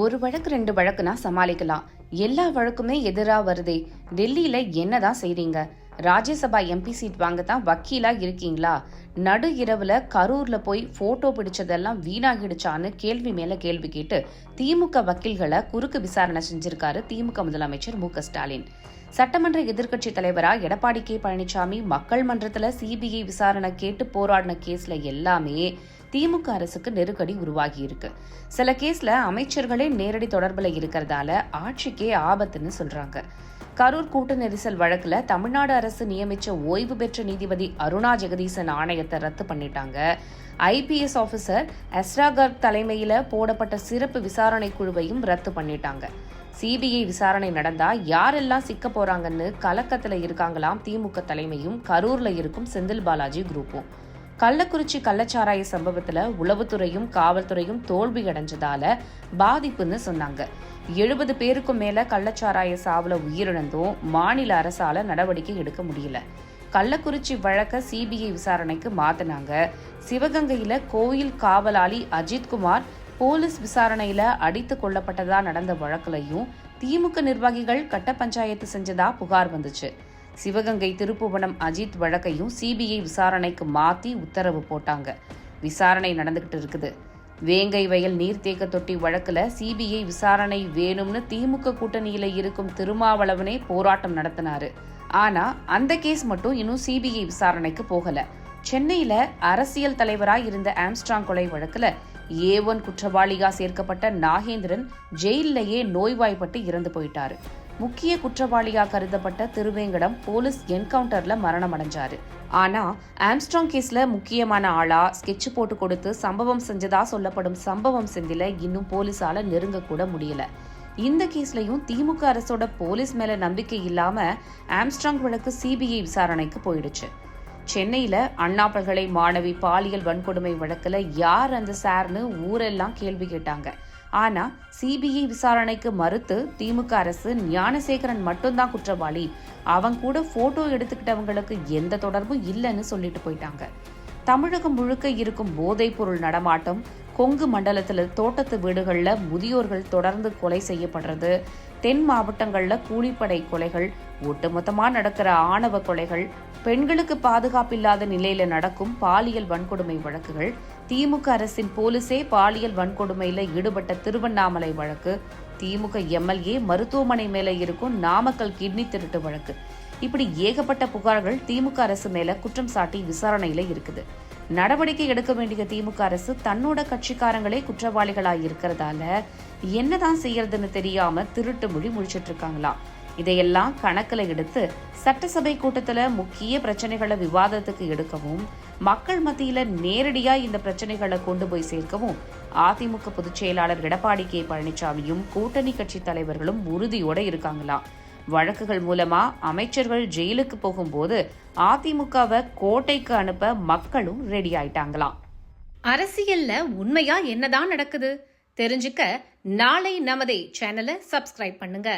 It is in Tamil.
ஒரு வழக்கு ரெண்டு வழக்குனா சமாளிக்கலாம். எல்லா வழக்குமே எதிரா வருதே. டெல்லியில என்னதான் செய்றீங்க? ராஜ்யசபா எம்பி சீட் வாங்க தான் வக்கீலா இருக்கீங்களா? நடு இரவுல கரூர்ல போய் போட்டோ பிடிச்சதெல்லாம் வீணாகிடுச்சான்னு கேள்வி மேல கேள்வி கேட்டு திமுக வக்கீல்களை குறுக்கு விசாரணை செஞ்சிருக்காரு திமுக முதலமைச்சர் மு ஸ்டாலின். சட்டமன்ற எதிர்க்கட்சி தலைவரா எடப்பாடி கே பழனிசாமி மக்கள் மன்றத்துல சிபிஐ விசாரணை கேட்டு போராடின கேஸ்ல எல்லாமே திமுக அரசுக்கு நெருக்கடி உருவாகி இருக்கு. சில கேஸ்ல அமைச்சர்களே நேரடி தொடர்புல இருக்கிறதால ஆட்சிக்கே ஆபத்துன்னு சொல்றாங்க. கரூர் கூட்ட நெரிசல் வழக்கில் தமிழ்நாடு அரசு நியமிச்ச ஓய்வு பெற்ற நீதிபதி அருணா ஜெகதீசன் ஆணையத்தை ரத்து பண்ணிட்டாங்க. ஐபிஎஸ் ஆஃபீஸர் எஸ்ரா கர்க் போடப்பட்ட சிறப்பு விசாரணை குழுவையும் ரத்து பண்ணிட்டாங்க. சிபிஐ விசாரணை நடந்தா யாரெல்லாம் சிக்க போறாங்கன்னு கலக்கத்துல இருக்காங்களாம் திமுக தலைமையும் கரூர்ல இருக்கும் செந்தில் பாலாஜி குரூப்பும். கள்ளக்குறிச்சி கள்ளச்சாராய சம்பவத்துல உளவுத்துறையும் காவல்துறையும் தோல்வி அடைஞ்சதால பாதிப்புன்னு சொன்னாங்க. எழுபது பேருக்கும் மேல கள்ளச்சாராய சாவுல உயிரிழந்தும் மாநில அரசால நடவடிக்கை எடுக்க முடியல. கள்ளக்குறிச்சி வழக்க சிபிஐ விசாரணைக்கு மாத்தினாங்க. சிவகங்கையில கோயில் காவலாளி அஜித்குமார் போலீஸ் விசாரணையில அடித்து கொல்லப்பட்டதா நடந்த வழக்குலையும் திமுக நிர்வாகிகள் கட்ட பஞ்சாயத்து செஞ்சதா புகார் வந்துச்சு. சிவகங்கை திருப்புவனம் அஜித் வழக்கையும் சிபிஐ விசாரணைக்கு மாற்றி உத்தரவு போட்டாங்க. விசாரணை நடந்துகிட்டு இருக்குது. வேங்கை வயல் நீர்த்தேக்க தொட்டி வழக்கில் சிபிஐ விசாரணை வேணும்னு திமுக கூட்டணியில் இருக்கும் திருமாவளவனே போராட்டம் நடத்தினாரு. ஆனா அந்த கேஸ் மட்டும் இன்னும் சிபிஐ விசாரணைக்கு போகல. சென்னையில அரசியல் தலைவராய் இருந்த ஆம்ஸ்ட்ராங் கொலை வழக்கில் ஏ ஒன் குற்றவாளியா சேர்க்கப்பட்ட நாகேந்திரன் ஜெயிலேயே நோய்வாய்ப்பட்டு இறந்து போயிட்டாரு. முக்கிய குற்றவாளியா கருதப்பட்ட திருவேங்கடம் போலீஸ் என்கவுண்டர்ல மரணம் அடைஞ்சாரு ஆனா ஆம்ஸ்ட்ராங் கேஸ்ல முக்கியமான ஆளா ஸ்கெட்ச் போட்டு கொடுத்து சம்பவம் செஞ்சதா சொல்லப்படும் சம்பவம் செந்தில இன்னும் போலீஸால நெருங்க கூட முடியல. இந்த கேஸ்லயும் திமுக அரசோட போலீஸ் மேல நம்பிக்கை இல்லாம ஆம்ஸ்ட்ராங் வழக்கு சிபிஐ விசாரணைக்கு போயிடுச்சு. சென்னையில் அண்ணா பல்கலை மாணவி பாலியல் வன்கொடுமை வழக்கில் யார் அந்த சார்னு ஊரெல்லாம் கேள்வி கேட்டாங்க. ஆனா சிபிஐ விசாரணைக்கு மறுத்து திமுக அரசு ஞானசேகரன் மட்டும்தான் குற்றவாளி. அவங்க கூட போட்டோ எடுத்துக்கிட்டவங்களுக்கு எந்த தொடர்பும் இல்லைன்னு சொல்லிட்டு போயிட்டாங்க. தமிழகம் முழுக்க இருக்கும் போதைப் பொருள் நடமாட்டம் கொங்கு மண்டலத்தில் தோட்டத்து வீடுகளில் முதியோர்கள் தொடர்ந்து கொலை செய்யப்படுறது தென் மாவட்டங்களில் கூலிப்படை கொலைகள் ஒட்டுமொத்தமாக நடக்கிற ஆணவ கொலைகள் பெண்களுக்கு பாதுகாப்பில்லாத நிலையில நடக்கும் பாலியல் வன்கொடுமை வழக்குகள் திமுக அரசின் போலீசே பாலியல் வன்கொடுமையில ஈடுபட்ட திருவண்ணாமலை வழக்கு திமுக எம்எல்ஏ மருத்துவமனை மேல இருக்கும் நாமக்கல் கிட்னி திருட்டு வழக்கு. இப்படி ஏகப்பட்ட புகார்கள் திமுக அரசு மேல குற்றம் சாட்டி விசாரணையில இருக்குது. நடவடிக்கை எடுக்க வேண்டிய திமுக அரசு தன்னோட கட்சிக்காரங்களே குற்றவாளிகளாக இருக்கிறதால என்னதான் செய்யறதுன்னு தெரியாம திருட்டு மொழி முடிச்சிட்டு இருக்காங்களாம். இதையெல்லாம் கணக்கில் எடுத்து சட்டசபை கூட்டத்தில் முக்கிய பிரச்சனைகளை விவாதத்துக்கு எடுக்கவும் மக்கள் மத்தியில் நேரடியா இந்த பிரச்சனைகளை கொண்டு போய் சேர்க்கவும் அதிமுக பொதுச் செயலாளர் எடப்பாடி கே பழனிசாமியும் கூட்டணி கட்சி தலைவர்களும் உறுதியோட இருக்காங்களாம் வழக்குகள் மூலமா அமைச்சர்கள் ஜெயிலுக்கு போகும்போது அதிமுகவை கோட்டைக்கு அனுப்ப மக்களும் ரெடி ஆயிட்டாங்களாம் அரசியல்ல உண்மையா என்னதான் நடக்குது? தெரிஞ்சுக்க நாளை நமதே சேனலை சப்ஸ்கிரைப் பண்ணுங்க.